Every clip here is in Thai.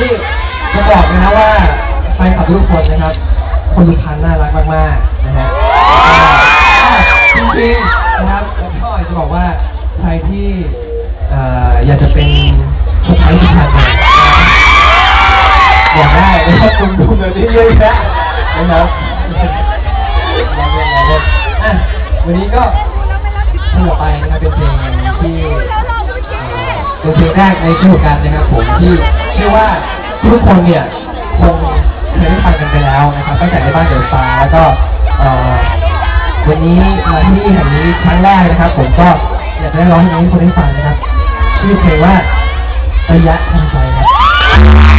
นี่จะบอกนะว่าแฟนคลับทุกคนนะครับ คนสุพรรณน่ารักมากๆนะฮะจริงๆนะครับแล้วก็จะบอกว่าใครที่อยากจะเป็นสุพรรณสุพรรณเนี่ยบอกได้นะครับคุณดูแบบนี้เยอะแยะนะครับวันนี้ก็เพลงต่อไปนะครับเป็นเพลงที่เป็นเพลงแรกในฤดูกาลนะครับผมที่ อว่าทุกคนเนี่ยคงเคยได้ฟังกันไปแล้วนะครับตั้งแต่ในบ้านเดอดฟ้าร์แล้วก็วันนี้มาที่นี่แห่งนี้ครั้งแรกนะครับ ผมก็อยากได้ร้องให้ทุกคนได้ฟังนะครับชื่อเพลงว่าระยะทางใจครับ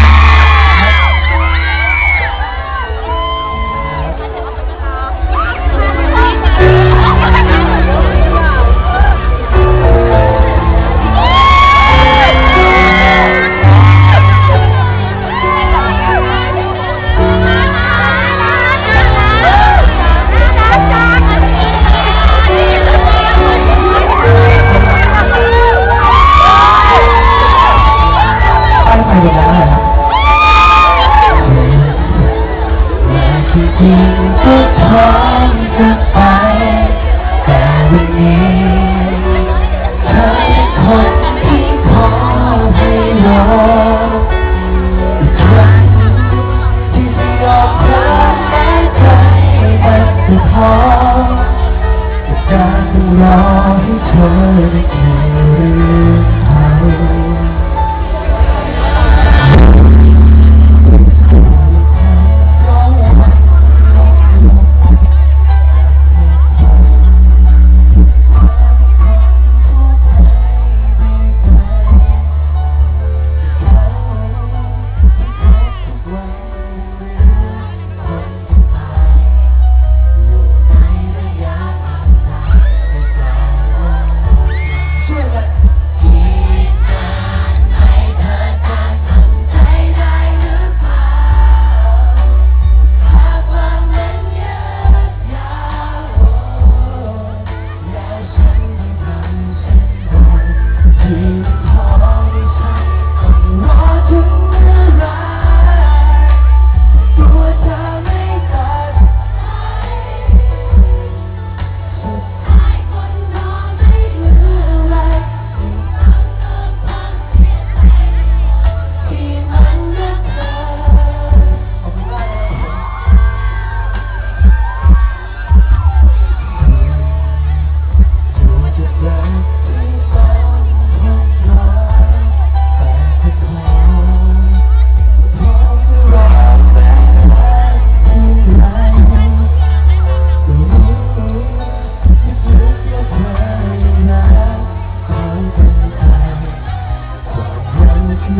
อ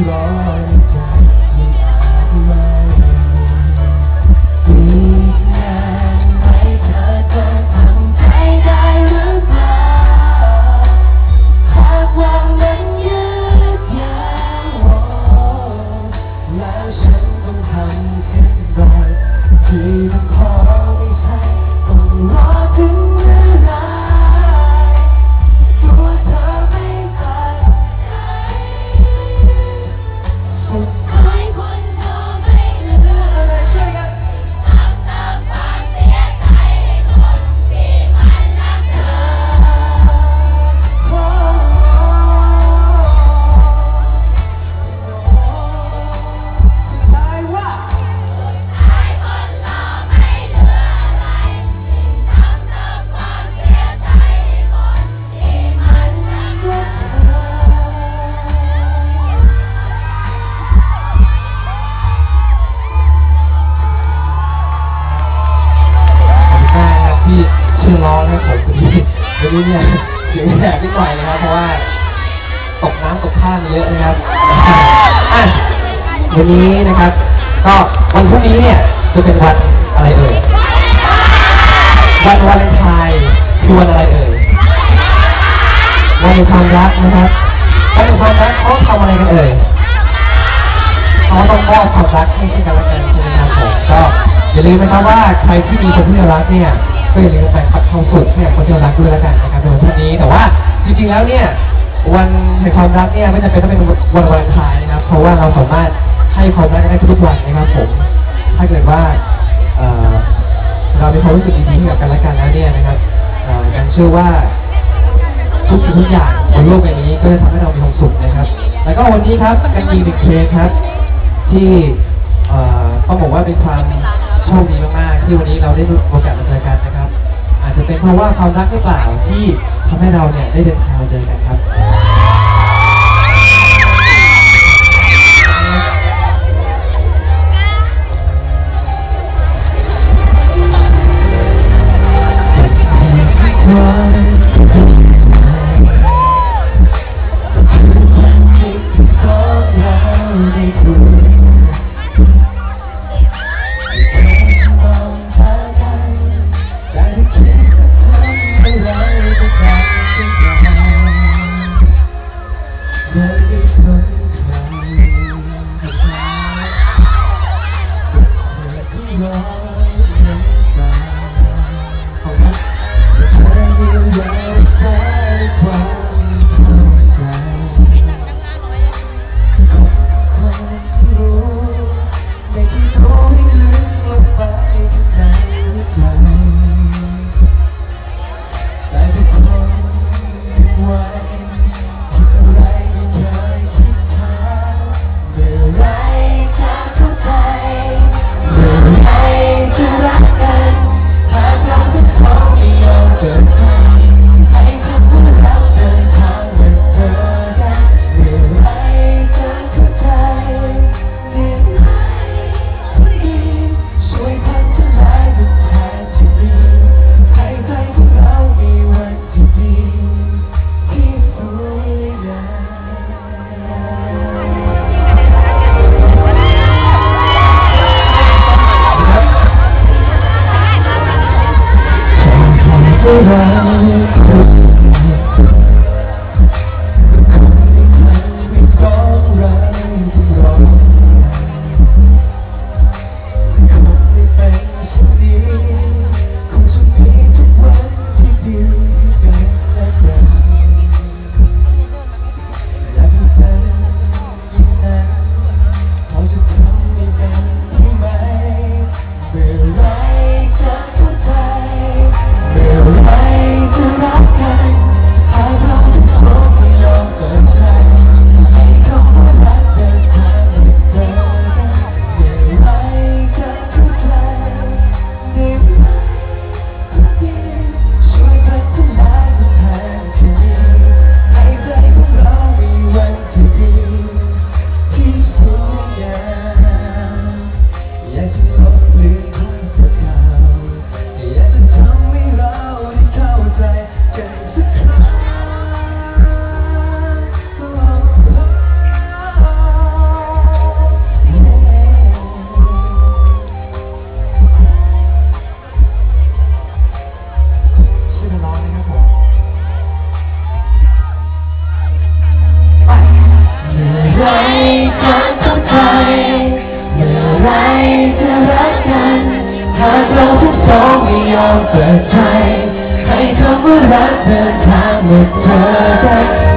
ค วันนี้นะครับ ก็วันพรุ่งนี้เนี่ยจะเป็นวันอะไรเอ่ย วันวาเลนไทน์คือวันอะไรเอ่ย วันแห่งความรักนะครับวันแห่งความรักเขาทำอะไรกันเอ่ยเขาต้องมอบความรักให้ซึ่งกันและกันใช่ไหมครับผมก็อย่าลืมนะครับว่าใครที่มีคนที่รักเนี่ยก็อย่าลืมไปพัดความสุขให้กับคนที่รารักด้วยแล้วกันนะครับในวันพรุ่งนี้แต่ว่าจริงๆแล้วเนี่ยวันแห่งความรักเนี่ยไม่จำเป็นต้องเป็นวันวาเลนไทน์นะครับ เพราะว่าเราสามารถ ให้ความรักได้ทุกวันนะครับผม ถ้าเกิดว่าเรามีความรู้สึกดีๆให้กับกันและกันแล้วเนี่ยนะครับเอ่อกันเชื่อว่าทุกสิ่งทุกอย่างบนโลกใบนี้ก็จะทำให้เรามีความสุขนะครับ แล้วก็วันนี้ครับกันมีหนึ่งเพลงครับ ที่ต้องบอกว่าเป็นความโชคดีมากๆ ที่วันนี้เราได้โอกาสมาเจอกันนะครับ อาจจะเป็นเพราะว่าความรักหรือเปล่าที่ทำให้เราเนี่ยได้เดินทางมาเจอกันครับ อมเ